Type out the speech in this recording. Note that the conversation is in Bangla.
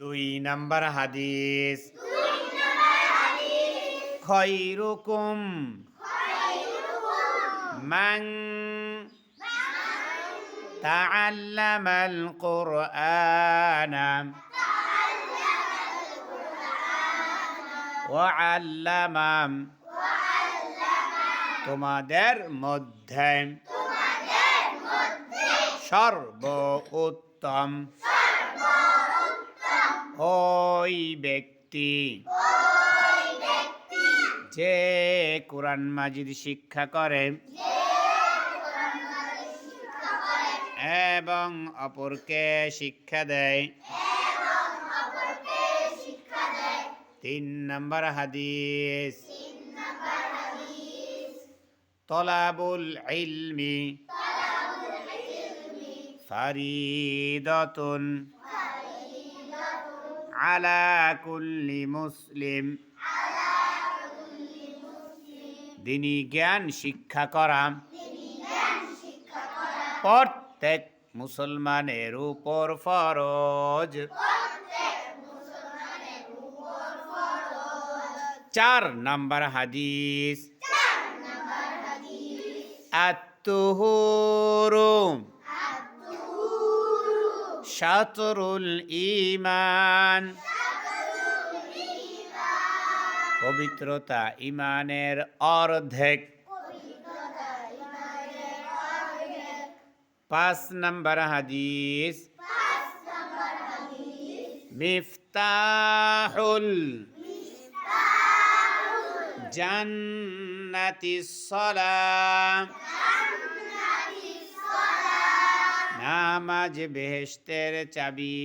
দুই নাম্বার হাদিস খৈরুকুম মান تعلم القرآن وعلم তোমাদের মধ্যে সর্ব উত্তম ওই ব্যক্তি। যে কোরআন মাজিদ শিক্ষা করে। এবং অপরকে শিক্ষা দেয়। তিন নম্বর হাদিস। তলাবুল ইলমি। ফরিদতুন। কুল্লি মুসলিম। দিনী জ্ঞান শিক্ষা করা। প্রত্যেক মুসলমানের উপর ফরজ। চার নাম্বার হাদিস। আত্মহুরু ইমান পবিত্রতা ইমানের অর্ধেক। পাঁচ নাম্বার হাদিস। মিফতাহুল। জান্নাতি সলাম। নামাজ বেহেস্তের চাবি।